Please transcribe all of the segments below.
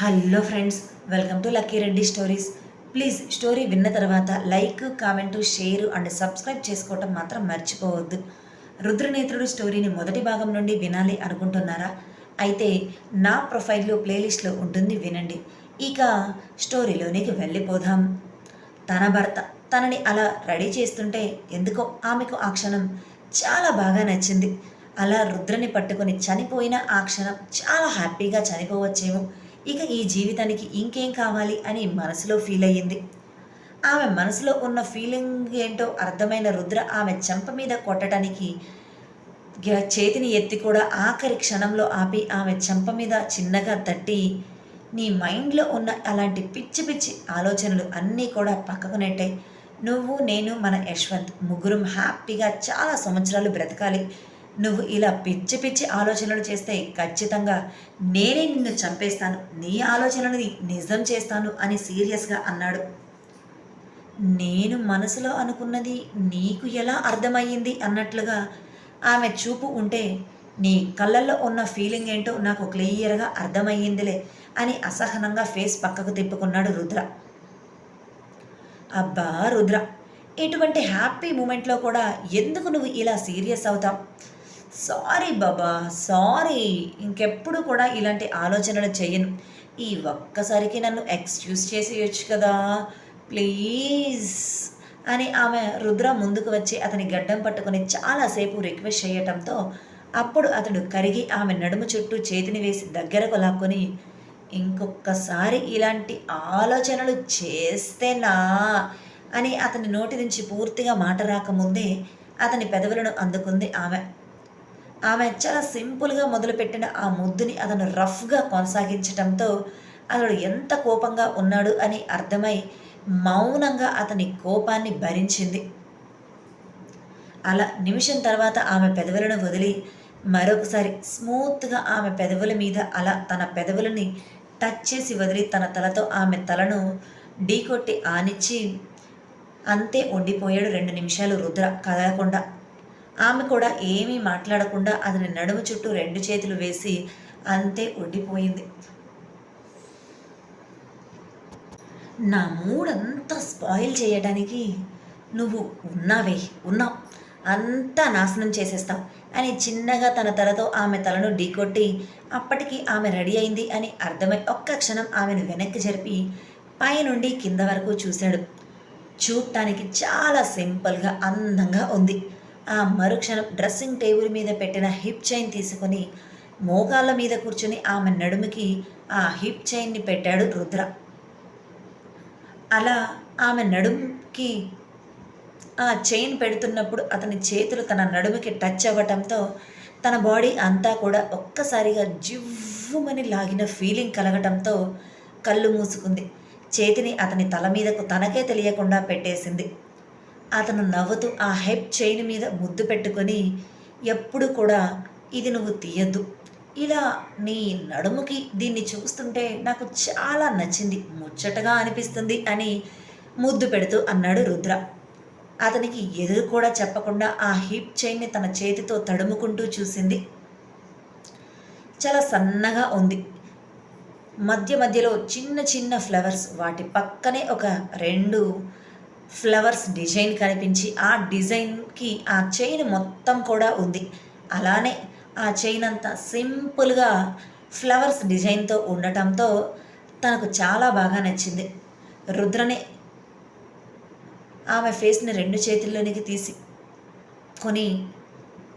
Hello friends welcome to Lucky Reddy stories. Please story విన్న తర్వాత like comment share and subscribe చేసుకోవటం మాత్రం మర్చిపోవద్దు. రుద్రనేత్రుడు స్టోరీని మొదటి భాగం నుండి వినాలి అనుకుంటున్నారా? అయితే నా ప్రొఫైల్లో ప్లేలిస్ట్లో ఉంటుంది వినండి. ఇక స్టోరీలోనికి వెళ్ళిపోదాం. తన భర్త తనని అలా రెడీ చేస్తుంటే ఎందుకో ఆమెకు ఆ క్షణం చాలా బాగా నచ్చింది. అలా రుద్రని పట్టుకొని చనిపోయిన ఆ క్షణం చాలా హ్యాపీగా చనిపోవచ్చేమో. ఇక ఈ జీవితానికి ఇంకేం కావాలి అని మనసులో ఫీల్ అయ్యింది. ఆమె మనసులో ఉన్న ఫీలింగ్ ఏంటో అర్థమైన రుద్ర ఆమె చెంప మీద కొట్టడానికి చేతిని ఎత్తి కూడా ఆఖరి క్షణంలో ఆపి ఆమె చెంప మీద చిన్నగా తట్టి నీ మైండ్లో ఉన్న అలాంటి పిచ్చి పిచ్చి ఆలోచనలు అన్నీ కూడా పక్కకు నెట్టాయి. నువ్వు నేను మన యశ్వంత్ ముగ్గురం హ్యాపీగా చాలా సంవత్సరాలు బ్రతకాలి. నువ్వు ఇలా పిచ్చి పిచ్చి ఆలోచనలు చేస్తే ఖచ్చితంగా నేనే నిన్ను చంపేస్తాను. నీ ఆలోచనలని నిజం చేస్తాను అని సీరియస్గా అన్నాడు. నేను మనసులో అనుకున్నది నీకు ఎలా అర్థమయ్యింది అన్నట్లుగా ఆమె చూపు ఉంటే నీ కళ్ళల్లో ఉన్న ఫీలింగ్ ఏంటో నాకు క్లియర్గా అర్థమయ్యిందిలే అని అసహనంగా ఫేస్ పక్కకు తిప్పుకున్నాడు రుద్ర. అబ్బా రుద్ర ఇటువంటి హ్యాపీ మూమెంట్లో కూడా ఎందుకు నువ్వు ఇలా సీరియస్ అవుతావు? సారీ బాబా సారీ ఇంకెప్పుడు కూడా ఇలాంటి ఆలోచనలు చేయను ఈ ఒక్కసారికి నన్ను ఎక్స్క్యూజ్ చేసేయచ్చు కదా. ప్లీజ్ అని ఆమె రుద్ర ముందుకు వచ్చి అతని గడ్డం పట్టుకొని చాలాసేపు రిక్వెస్ట్ చేయటంతో అప్పుడు అతడు కరిగి ఆమె నడుము చుట్టూ చేతిని వేసి దగ్గరకు లాక్కొని ఇంకొకసారి ఇలాంటి ఆలోచనలు చేస్తేనా? అని అతని నోటి నుంచి పూర్తిగా మాట రాకముందే అతని పెదవులను అందుకుంది ఆమె. ఆమె చాలా సింపుల్గా మొదలుపెట్టిన ఆ ముద్దుని అతను రఫ్గా కొనసాగించటంతో అతడు ఎంత కోపంగా ఉన్నాడు అని అర్థమై మౌనంగా అతని కోపాన్ని భరించింది. అలా నిమిషం తర్వాత ఆమె పెదవులను వదిలి మరొకసారి స్మూత్గా ఆమె పెదవుల మీద అలా తన పెదవులని టచ్ చేసి వదిలి తన తలతో ఆమె తలను ఢీకొట్టి ఆనిచ్చి అంతే ఉండిపోయాడు రెండు నిమిషాలు రుద్ర కదలకుండా ఆమె కూడా ఏమీ మాట్లాడకుండా అతని నడుము చుట్టూ రెండు చేతులు వేసి అంతే ఉండిపోయింది నా మూడంతా స్పాయిల్ చేయడానికి నువ్వు ఉన్నావే ఉన్నావు. అంతా నాశనం చేసేస్తావు అని చిన్నగా తన తలతో ఆమె తలను ఢీకొట్టి అప్పటికి ఆమె రెడీ అయింది అని అర్థమై ఒక్క క్షణం ఆమెను వెనక్కి జరిపి పైనుండి కింద వరకు చూశాడు. చూడటానికి చాలా సింపుల్గా అందంగా ఉంది. ఆ మరుక్షణం డ్రెస్సింగ్ టేబుల్ మీద పెట్టిన హిప్ చైన్ తీసుకొని మోకాళ్ళ మీద కూర్చుని ఆమె నడుముకి ఆ హిప్ చైన్ని పెట్టాడు రుద్ర. అలా ఆమె నడుముకి ఆ చైన్ పెడుతున్నప్పుడు అతని చేతులు తన నడుముకి టచ్ అవ్వటంతో తన బాడీ అంతా కూడా ఒక్కసారిగా జివ్వుమని లాగిన ఫీలింగ్ కలగటంతో కళ్ళు మూసుకుంది. చేతిని అతని తల మీదకు తనకే తెలియకుండా పెట్టేసింది. అతను నవ్వుతూ ఆ హెప్ చైన్ మీద ముద్దు పెట్టుకొని ఎప్పుడు కూడా ఇది నువ్వు తీయద్దు. ఇలా నీ నడుముకి దీన్ని చూస్తుంటే నాకు చాలా నచ్చింది ముచ్చటగా అనిపిస్తుంది అని ముద్దు పెడుతూ అన్నాడు రుద్ర. అతనికి ఎదురు కూడా చెప్పకుండా ఆ హిప్ చైన్ని తన చేతితో తడుముకుంటూ చూసింది. చాలా సన్నగా ఉంది. మధ్య మధ్యలో చిన్న చిన్న ఫ్లవర్స్ వాటి పక్కనే ఒక రెండు ఫ్లవర్స్ డిజైన్ కనిపించి ఆ డిజైన్కి ఆ చైన్ మొత్తం కూడా ఉంది. అలానే ఆ చైన్ అంతా సింపుల్గా ఫ్లవర్స్ డిజైన్తో ఉండటంతో తనకు చాలా బాగా నచ్చింది. రుద్రనే ఆమె ఫేస్ని రెండు చేతుల్లోనికి తీసి కొని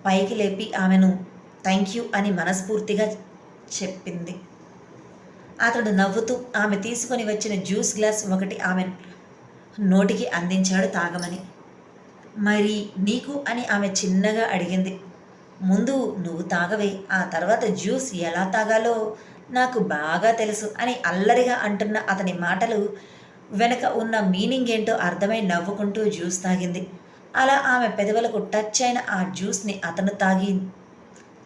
పైకి లేపి ఆమెను థ్యాంక్ యూ అని మనస్ఫూర్తిగా చెప్పింది. అతడు నవ్వుతూ ఆమె తీసుకొని వచ్చిన జ్యూస్ గ్లాస్ ఒకటి ఆమె నోటికి అందించాడు తాగమని. మరి నీకు అని ఆమె చిన్నగా అడిగింది. ముందు నువ్వు తాగవే ఆ తర్వాత జ్యూస్ ఎలా తాగాలో నాకు బాగా తెలుసు అని అల్లరిగా అంటున్న అతని మాటలు వెనక ఉన్న మీనింగ్ ఏంటో అర్థమై నవ్వుకుంటూ జ్యూస్ తాగింది. అలా ఆమె పెదవులకు టచ్ అయిన ఆ జ్యూస్ని అతను తాగి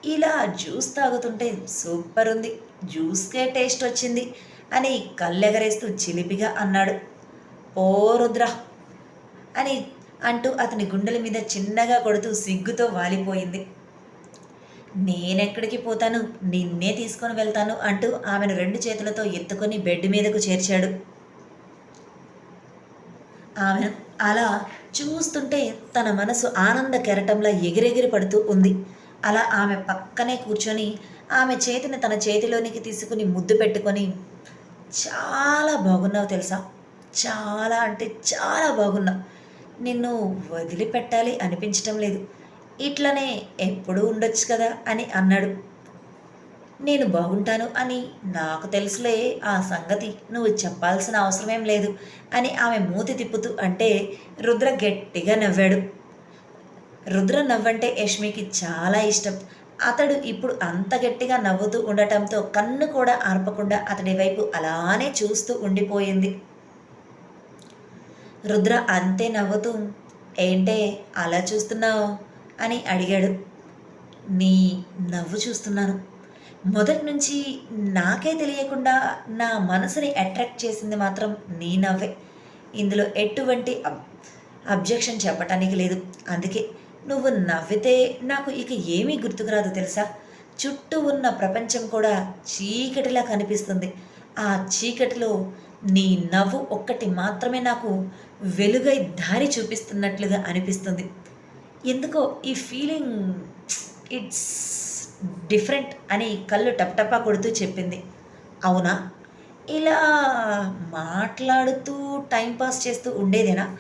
ఇలా జ్యూస్ తాగుతుంటే సూపర్ ఉంది జ్యూస్కే టేస్ట్ వచ్చింది అని కళ్ళెగరేస్తూ చిలిపిగా అన్నాడు. ఓ రుద్ర! అని అంటూ అతని గుండెల మీద చిన్నగా కొడుతూ సిగ్గుతో వాలిపోయింది. నేనెక్కడికి పోతాను? నిన్నే తీసుకొని వెళ్తాను అంటూ ఆమెను రెండు చేతులతో ఎత్తుకొని బెడ్ మీదకు చేర్చాడు. ఆమెను అలా చూస్తుంటే తన మనసు ఆనంద కెరటంలా ఎగిరెగిరి పడుతూ ఉంది. అలా ఆమె పక్కనే కూర్చొని ఆమె చేతిని తన చేతిలోనికి తీసుకుని ముద్దు పెట్టుకొని చాలా బాగున్నావు తెలుసా? చాలా అంటే చాలా బాగున్నావు నిన్ను వదిలిపెట్టాలి అనిపించటం లేదు. ఇట్లనే ఎప్పుడూ ఉండొచ్చు కదా అని అన్నాడు. నేను బాగుంటాను అని నాకు తెలుసులే ఆ సంగతి. నువ్వు చెప్పాల్సిన అవసరమేం లేదు అని ఆమె మూతి తిప్పుతూ అంటే రుద్ర గట్టిగా నవ్వాడు. రుద్ర నవ్వంటే యష్మికి చాలా ఇష్టం. అతడు ఇప్పుడు అంత గట్టిగా నవ్వుతూ ఉండటంతో కన్ను కూడా ఆర్పకుండా అతడి వైపు అలానే చూస్తూ ఉండిపోయింది. రుద్ర అంతే నవ్వుతూ ఏంటే అలా చూస్తున్నావు? అని అడిగాడు. నీ నవ్వు చూస్తున్నాను. మొదటి నుంచి నాకే తెలియకుండా నా మనసుని అట్రాక్ట్ చేసింది మాత్రం నీ నవ్వే. ఇందులో ఎటువంటి అబ్ అబ్జెక్షన్ చెప్పటానికి లేదు. అందుకే నువ్వు నవ్వితే నాకు ఇక ఏమీ గుర్తుకురాదు తెలుసా? చుట్టూ ఉన్న ప్రపంచం కూడా చీకటిలా కనిపిస్తుంది. ఆ చీకటిలో నీ నవ్వు ఒక్కటి మాత్రమే నాకు వెలుగై దారి చూపిస్తున్నట్లుగా అనిపిస్తుంది. ఎందుకో ఈ ఫీలింగ్ ఇట్స్ డిఫరెంట్ అని కళ్ళు టప్టపా కొడుతూ చెప్పింది. అవునా? ఇలా మాట్లాడుతూ టైంపాస్ చేస్తూ ఉండేదేనా?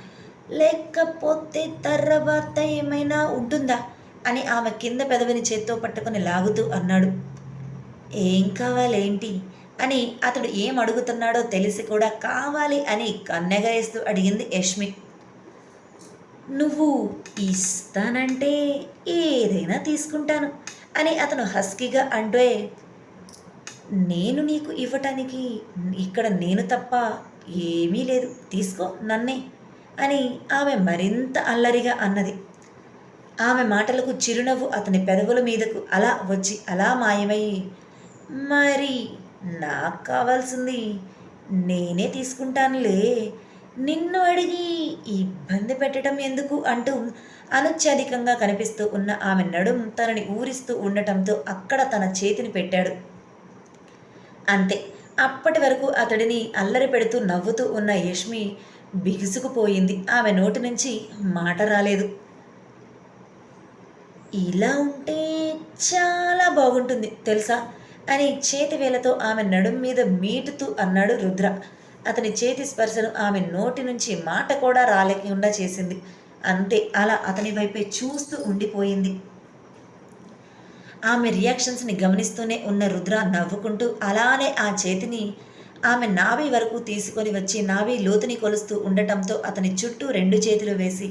లేకపోతే తర్వాత ఏమైనా ఉంటుందా? అని ఆమె కింద పెదవిని చేత్తో పట్టుకొని లాగుతూ అన్నాడు. ఏం కావాలేంటి? అని అతడు ఏం అడుగుతున్నాడో తెలిసి కూడా కావాలి అని కన్నెగాయిస్తూ అడిగింది యష్మి. నువ్వు ఇస్తానంటే ఏదైనా తీసుకుంటాను అని అతను హస్కీగా అంటే నేను నీకు ఇవ్వటానికి ఇక్కడ నేను తప్ప ఏమీ లేదు తీసుకో నన్నే అని ఆమె మరింత అల్లరిగా అన్నది. ఆమె మాటలకు చిరునవ్వు అతని పెదవుల మీదకు అలా వచ్చి అలా మాయమయ్యి మరి నాకు కావాల్సింది నేనే తీసుకుంటానులే. నిన్ను అడిగి ఇబ్బంది పెట్టడం ఎందుకు అంటూ అనుత్యాధికంగా కనిపిస్తూ ఉన్న ఆమె నడుం తనని ఊరిస్తూ ఉండటంతో అక్కడ తన చేతిని పెట్టాడు. అంతే అప్పటి వరకు అతడిని అల్లరి పెడుతూ నవ్వుతూ ఉన్న యష్మి బిగుసుకుపోయింది. ఆమె నోటి నుంచి మాట రాలేదు. ఇలా ఉంటే చాలా బాగుంటుంది తెలుసా? అని చేతి వేలతో ఆమె నడుం మీద మీటుతూ అన్నాడు రుద్ర. అతని చేతి స్పర్శను ఆమె నోటి నుంచి మాట కూడా రాలేకుండా చేసింది. అంతే అలా అతని వైపే చూస్తూ ఉండిపోయింది. ఆమె రియాక్షన్స్ని గమనిస్తూనే ఉన్న రుద్ర నవ్వుకుంటూ అలానే ఆ చేతిని ఆమె నాభి వరకు తీసుకొని వచ్చి నాభి లోతుని కొలుస్తూ ఉండటంతో అతని చుట్టూ రెండు చేతులు వేసి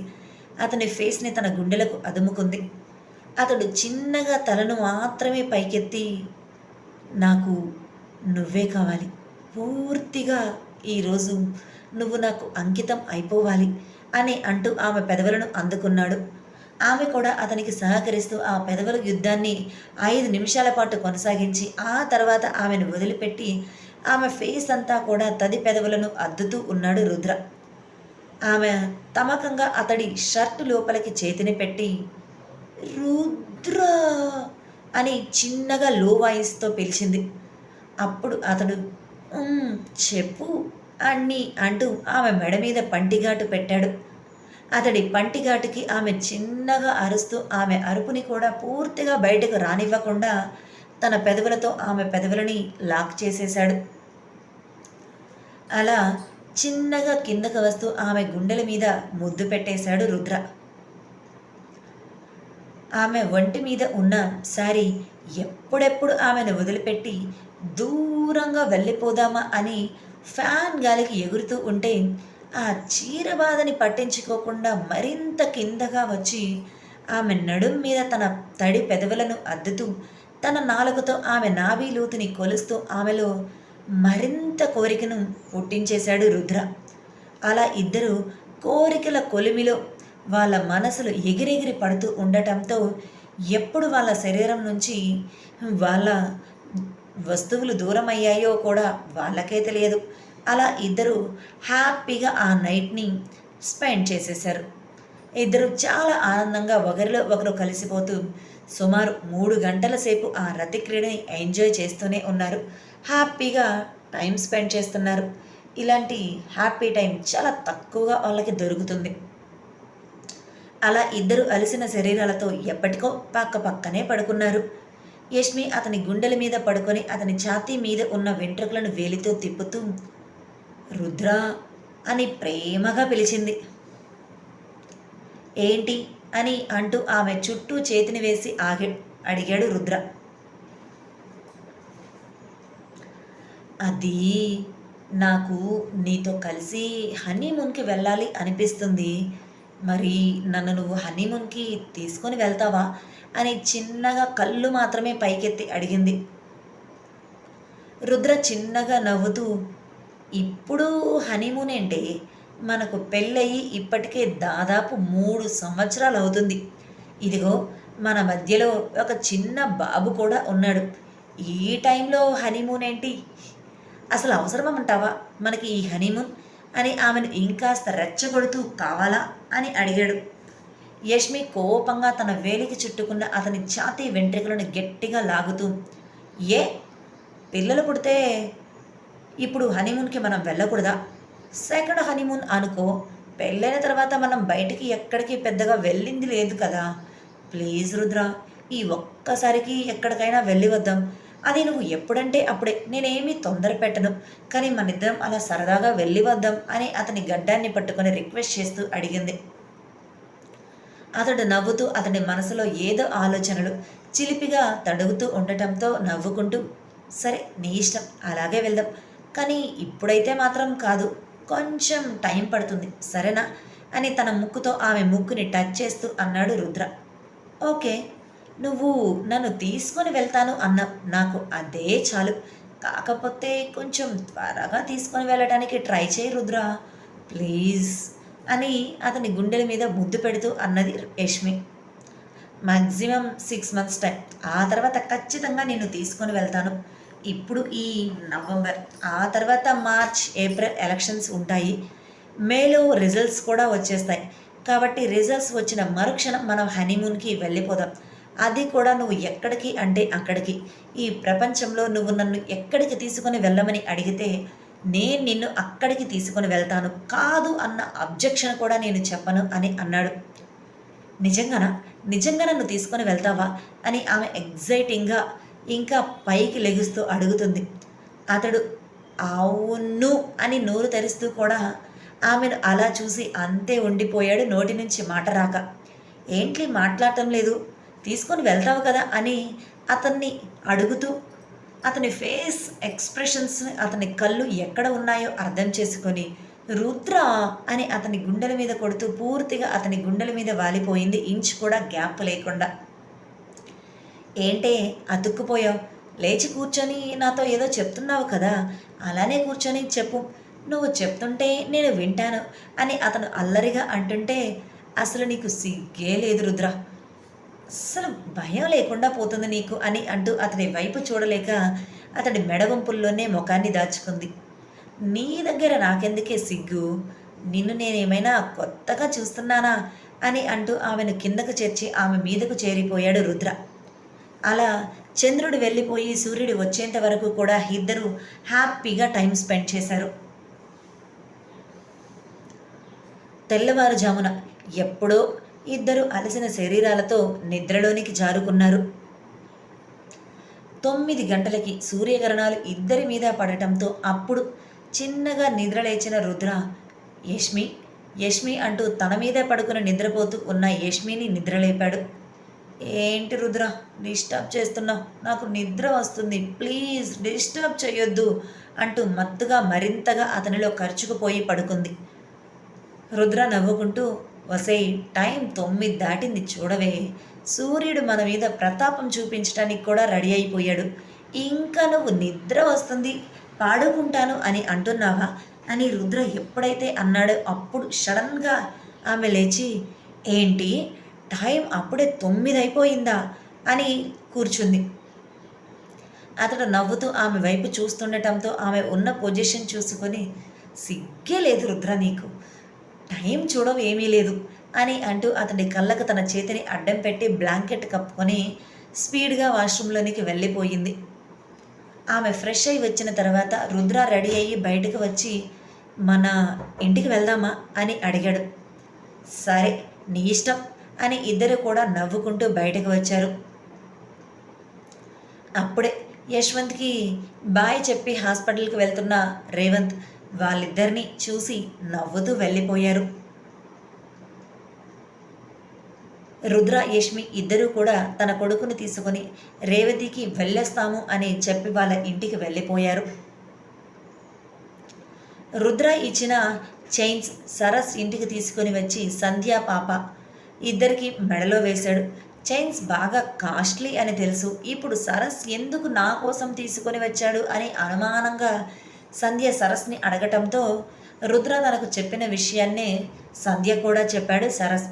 అతని ఫేస్ని తన గుండెలకు అదుముకుంది. అతడు చిన్నగా తలను మాత్రమే పైకెత్తి నాకు నువ్వే కావాలి. పూర్తిగా ఈరోజు నువ్వు నాకు అంకితం అయిపోవాలి అని అంటూ ఆమె పెదవులను అందుకున్నాడు. ఆమె కూడా అతనికి సహకరిస్తూ ఆ పెదవుల యుద్ధాన్ని ఐదు నిమిషాల పాటు కొనసాగించి ఆ తర్వాత ఆమెను వదిలిపెట్టి ఆమె ఫేస్ అంతా కూడా తది పెదవులను అద్దుతూ ఉన్నాడు రుద్ర. ఆమె తమకంగా అతడి షర్ట్ లోపలికి చేతిని పెట్టి రుద్ర! అని చిన్నగా లో వాయిస్తో పిలిచింది. అప్పుడు అతడు చెప్పు అన్ని అంటూ ఆమె మెడ మీద పంటిఘాటు పెట్టాడు. అతడి పంటిఘాటుకి ఆమె చిన్నగా అరుస్తూ ఆమె అరుపుని కూడా పూర్తిగా బయటకు రానివ్వకుండా తన పెదవులతో ఆమె పెదవులని లాక్ చేసేశాడు. అలా చిన్నగా కిందకు వస్తూ ఆమె గుండెల మీద ముద్దు పెట్టేశాడు రుద్ర. ఆమె ఒంటి మీద ఉన్న సారీ ఎప్పుడెప్పుడు ఆమెను వదిలిపెట్టి దూరంగా వెళ్ళిపోదామా అని ఫ్యాన్ గాలికి ఎగురుతూ ఉంటే ఆ చీర బాధని పట్టించుకోకుండా మరింత కిందగా వచ్చి ఆమె నడుం మీద తన తడి పెదవులను అద్దుతూ తన నాలుగుతో ఆమె నాభి లోతుని కొలుస్తూ ఆమెలో మరింత కోరికను పుట్టించేశాడు రుద్ర. అలా ఇద్దరు కోరికల కొలిమిలో వాళ్ళ మనసులు ఎగిరెగిరి పడుతూ ఉండటంతో ఎప్పుడు వాళ్ళ శరీరం నుంచి వాళ్ళ వస్తువులు దూరం అయ్యాయో కూడా వాళ్ళకే తెలియదు. అలా ఇద్దరు హ్యాపీగా ఆ నైట్ని స్పెండ్ చేసేశారు. ఇద్దరు చాలా ఆనందంగా ఒకరిలో ఒకరు కలిసిపోతూ సుమారు మూడు గంటల సేపు ఆ రతి క్రీడని ఎంజాయ్ చేస్తూనే ఉన్నారు. హ్యాపీగా టైం స్పెండ్ చేస్తున్నారు. ఇలాంటి హ్యాపీ టైం చాలా తక్కువగా వాళ్ళకి దొరుకుతుంది. అలా ఇద్దరు అలసిన శరీరాలతో ఎప్పటికో పక్క పక్కనే పడుకున్నారు. యష్మి అతని గుండెల మీద పడుకొని అతని ఛాతీ మీద ఉన్న వెంట్రుకలను వేలితో తిప్పుతూ రుద్ర అని ప్రేమగా పిలిచింది. ఏంటి? అని అంటూ ఆమె చుట్టూ చేతిని వేసి ఆగి అడిగాడు రుద్ర. అది నాకు నీతో కలిసి హనీమూన్కి వెళ్ళాలి అనిపిస్తుంది. మరి నన్ను నువ్వు హనీమూన్కి తీసుకొని వెళ్తావా? అని చిన్నగా కళ్ళు మాత్రమే పైకెత్తి అడిగింది. రుద్ర చిన్నగా నవ్వుతూ ఇప్పుడు హనీమూన్ ఏంటి? మనకు పెళ్ళయి ఇప్పటికే దాదాపు మూడు సంవత్సరాలు అవుతుంది. ఇదిగో మన మధ్యలో ఒక చిన్న బాబు కూడా ఉన్నాడు. ఈ టైంలో హనీమూన్ ఏంటి? అసలు అవసరమంటావా మనకి ఈ హనీమూన్ అని ఆమెను ఇంకాస్త రెచ్చగొడుతూ కావాలా అని అడిగాడు. యష్మి కోపంగా తన వేలికి చుట్టుకున్న అతని ఛాతీ వెంట్రుకలను గట్టిగా లాగుతూ ఏ పిల్లలు పుడితే ఇప్పుడు హనీమూన్కి మనం వెళ్ళకూడదా? సెకండ్ హనీమూన్ అనుకో పెళ్ళైన తర్వాత మనం బయటికి ఎక్కడికి పెద్దగా వెళ్ళింది లేదు కదా. ప్లీజ్ రుద్ర ఈ ఒక్కసారికి ఎక్కడికైనా వెళ్ళి వద్దాం. అది నువ్వు ఎప్పుడంటే అప్పుడే. నేనేమీ తొందర పెట్టను. కానీ మన ఇద్దరం అలా సరదాగా వెళ్ళి వద్దాం అని అతని గడ్డాన్ని పట్టుకొని రిక్వెస్ట్ చేస్తూ అడిగింది. అతడు నవ్వుతూ అతని మనసులో ఏదో ఆలోచనలు చిలిపిగా తడుగుతూ ఉండటంతో నవ్వుకుంటూ సరే నీ ఇష్టం అలాగే వెళ్దాం. కానీ ఇప్పుడైతే మాత్రం కాదు. కొంచెం టైం పడుతుంది సరేనా? అని తన ముక్కుతో ఆమె ముక్కుని టచ్ చేస్తూ అన్నాడు రుద్ర. ఓకే. నువ్వు నన్ను తీసుకొని వెళ్తాను అన్న నాకు అదే చాలు. కాకపోతే కొంచెం త్వరగా తీసుకొని వెళ్ళడానికి ట్రై చేయి రుద్ర. ప్లీజ్ అని అతని గుండెల మీద ముద్దు పెడుతూ అన్నది Yashmi. Maximum six months time. ఆ తర్వాత ఖచ్చితంగా నేను తీసుకొని వెళ్తాను. ఇప్పుడు ఈ నవంబర్ ఆ తర్వాత మార్చ్ ఏప్రిల్ ఎలక్షన్స్ ఉంటాయి. మేలో రిజల్ట్స్ కూడా వచ్చేస్తాయి. కాబట్టి రిజల్ట్స్ వచ్చిన మరుక్షణం మనం హనీమూన్కి వెళ్ళిపోదాం. అది కూడా నువ్వు ఎక్కడికి అంటే అక్కడికి. ఈ ప్రపంచంలో నువ్వు నన్ను ఎక్కడికి తీసుకొని వెళ్ళమని అడిగితే నేను నిన్ను అక్కడికి తీసుకొని వెళ్తాను కాదు అన్న అబ్జెక్షన్ కూడా నేను చెప్పను అని అన్నాడు. నిజంగానా? నిజంగా నన్ను తీసుకొని వెళ్తావా? అని ఆమె ఎగ్జైటింగ్గా ఇంకా పైకి లెగుస్తూ అడుగుతుంది. అతడు అవును అని నోరు తెరుస్తూ కూడా ఆమెను అలా చూసి అంతే ఉండిపోయాడు నోటి నుంచి మాట రాక. ఏంటి మాట్లాడటం లేదు? తీసుకొని వెళ్తావు కదా అని అతన్ని అడుగుతూ అతని ఫేస్ ఎక్స్ప్రెషన్స్ అతని కళ్ళు ఎక్కడ ఉన్నాయో అర్థం చేసుకొని రుద్ర అని అతని గుండెల మీద కొడుతూ పూర్తిగా అతని గుండెల మీద వాలిపోయింది. ఇంచ్ కూడా గ్యాప్ లేకుండా. ఏంటే అతుక్కుపోయావు? లేచి కూర్చొని నాతో ఏదో చెప్తున్నావు కదా అలానే కూర్చొని చెప్పు. నువ్వు చెప్తుంటే నేను వింటాను అని అతను అల్లరిగా అంటుంటే అసలు నీకు సిగ్గే లేదు రుద్ర. అస్సలు భయం లేకుండా పోతుంది నీకు అని అంటూ అతని వైపు చూడలేక అతడి మెడవంపుల్లోనే ముఖాన్ని దాచుకుంది. నీ దగ్గర నాకెందుకే సిగ్గు? నిన్ను నేనేమైనా కొత్తగా చూస్తున్నానా? అని అంటూ ఆమెను కిందకు చేర్చి ఆమె మీదకు చేరిపోయాడు రుద్ర. అలా చంద్రుడు వెళ్ళిపోయి సూర్యుడు వచ్చేంత వరకు కూడా ఇద్దరు హ్యాపీగా టైం స్పెండ్ చేశారు. తెల్లవారుజామున ఎప్పుడో ఇద్దరు అలసిన శరీరాలతో నిద్రలోనికి జారుకున్నారు. తొమ్మిది గంటలకి సూర్యకిరణాలు ఇద్దరి మీద పడటంతో అప్పుడు చిన్నగా నిద్రలేచిన రుద్ర యష్మి యష్మి అంటూ తన మీద పడుకుని నిద్రపోతూ ఉన్న యష్మిని నిద్రలేపాడు. ఏంటి రుద్ర డిస్టర్బ్ చేస్తున్నావు? నాకు నిద్ర వస్తుంది. ప్లీజ్ డిస్టర్బ్ చేయొద్దు అంటూ మత్తుగా మరింతగా అతనిలో ఖర్చుకుపోయి పడుకుంది. రుద్ర నవ్వుకుంటూ వసై టైం తొమ్మిది దాటింది చూడవే. సూర్యుడు మన మీద ప్రతాపం చూపించడానికి కూడా రెడీ అయిపోయాడు. ఇంకా నువ్వు నిద్ర వస్తుంది పాడుకుంటాను అని అంటున్నావా? అని రుద్ర ఎప్పుడైతే అన్నాడో అప్పుడు సడన్గా ఆమె లేచి ఏంటి? టైం అప్పుడే తొమ్మిది అయిపోయిందా? అని కూర్చుంది. అతడు నవ్వుతూ ఆమె వైపు చూస్తుండటంతో ఆమె ఉన్న పొజిషన్ చూసుకొని సిగ్గే లేదు రుద్ర నీకు. టైం చూడవు ఏమీ లేదు అని అంటూ అతడి కళ్ళకు తన చేతిని అడ్డం పెట్టి బ్లాంకెట్ కప్పుకొని స్పీడ్గా వాష్రూమ్లోనికి వెళ్ళిపోయింది. ఆమె ఫ్రెష్ అయి వచ్చిన తర్వాత రుద్ర రెడీ అయ్యి బయటకు వచ్చి మన ఇంటికి వెళ్దామా? అని అడిగాడు. సరే నీ ఇష్టం అని ఇద్దరు కూడా నవ్వుకుంటూ బయటకు వచ్చారు. అప్పుడే యశ్వంత్కి బాయ్ చెప్పి హాస్పిటల్కి వెళ్తున్న రేవంత్ వాళ్ళిద్దరినీ చూసి నవ్వుతూ వెళ్ళిపోయారు. రుద్ర యష్మి ఇద్దరూ కూడా తన కొడుకుని తీసుకుని రేవతికి వెళ్ళేస్తాము అని చెప్పి వాళ్ళ ఇంటికి వెళ్ళిపోయారు. రుద్ర ఇచ్చిన చైన్స్ సరస్ ఇంటికి తీసుకొని వచ్చి సంధ్యా పాప ఇద్దరికి మెడలో వేశాడు. చైన్స్ బాగా కాస్ట్లీ అని తెలుసు. ఇప్పుడు సరస్ ఎందుకు నా కోసం తీసుకొని వచ్చాడు అని అనుమానంగా సంధ్య సరస్ని అడగటంతో రుద్ర తనకు చెప్పిన విషయాన్నే సంధ్య కూడా చెప్పాడు సరస్.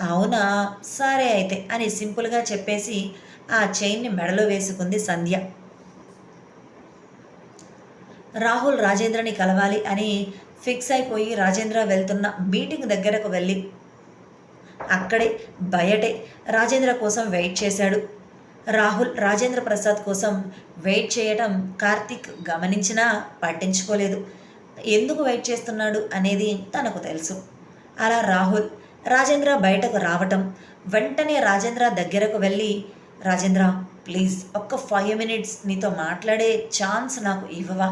అవునా? సరే అయితే అని సింపుల్గా చెప్పేసి ఆ చైన్ని మెడలో వేసుకుంది సంధ్య. రాహుల్ రాజేంద్రని కలవాలి అని ఫిక్స్ అయిపోయి రాజేంద్ర వెళ్తున్న మీటింగ్ దగ్గరకు వెళ్ళి అక్కడే బయటే రాజేంద్ర కోసం వెయిట్ చేశాడు. రాహుల్ రాజేంద్ర ప్రసాద్ కోసం వెయిట్ చేయటం కార్తిక్ గమనించినా పట్టించుకోలేదు. ఎందుకు వెయిట్ చేస్తున్నాడు అనేది తనకు తెలుసు. అలా రాహుల్ రాజేంద్ర బయటకు రావటం వెంటనే రాజేంద్ర దగ్గరకు వెళ్ళి రాజేంద్ర ప్లీజ్ ఒక్క ఫైవ్ మినిట్స్ నీతో మాట్లాడే ఛాన్స్ నాకు ఇవ్వవా?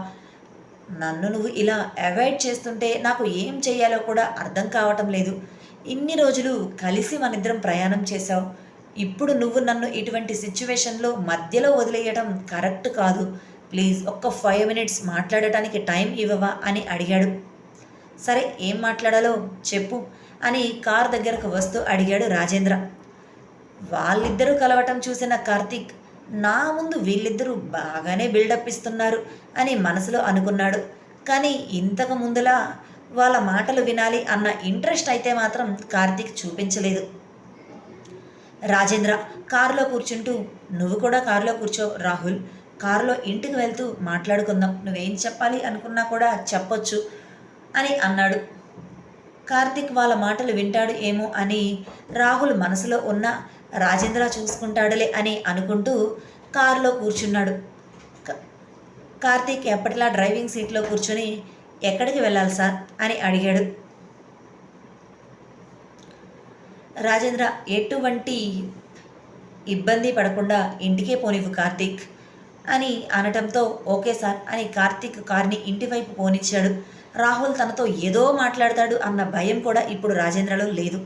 నన్ను నువ్వు ఇలా అవాయిడ్ చేస్తుంటే నాకు ఏం చేయాలో కూడా అర్థం కావటం లేదు. ఇన్ని రోజులు కలిసి మనిద్దరం ప్రయాణం చేశావు. ఇప్పుడు నువ్వు నన్ను ఇటువంటి సిచ్యువేషన్లో మధ్యలో వదిలేయడం కరెక్ట్ కాదు. ప్లీజ్ ఒక్క ఫైవ్ మినిట్స్ మాట్లాడటానికి టైం ఇవ్వవా అని అడిగాడు. సరే ఏం మాట్లాడాలో చెప్పు అని కార్ దగ్గరకు వస్తూ అడిగాడు రాజేంద్ర. వాళ్ళిద్దరూ కలవటం చూసిన కార్తీక్ నా ముందు వీళ్ళిద్దరూ బాగానే బిల్డప్ ఇస్తున్నారు అని మనసులో అనుకున్నాడు. కానీ ఇంతకు ముందులా వాళ్ళ మాటలు వినాలి అన్న ఇంట్రెస్ట్ అయితే మాత్రం కార్తీక్ చూపించలేదు. రాజేంద్ర కారులో కూర్చుంటూ నువ్వు కూడా కారులో కూర్చో రాహుల్. కారులో ఇంటికి వెళ్తూ మాట్లాడుకుందాం. నువ్వేం చెప్పాలి అనుకున్నా కూడా చెప్పొచ్చు అని అన్నాడు. కార్తిక్ వాళ్ళ మాటలు వింటాడు ఏమో అని రాహుల్ మనసులో ఉన్న రాజేంద్ర చూసుకుంటాడులే అని అనుకుంటూ కారులో కూర్చున్నాడు. కార్తీక్ ఎప్పటిలా డ్రైవింగ్ సీట్లో కూర్చొని ఎక్కడికి వెళ్ళాలి సార్? అని అడిగాడు. రాజేంద్ర ఎటువంటి ఇబ్బంది పడకుండా ఇంటికే పోనివ్వు కార్తీక్ అని అనటంతో ఓకే సార్ అని కార్తీక్ కార్ని ఇంటివైపు పోనిచ్చాడు. రాహుల్ తనతో ఏదో మాట్లాడతాడు అన్న భయం కూడా ఇప్పుడు రాజేంద్రలో లేదు.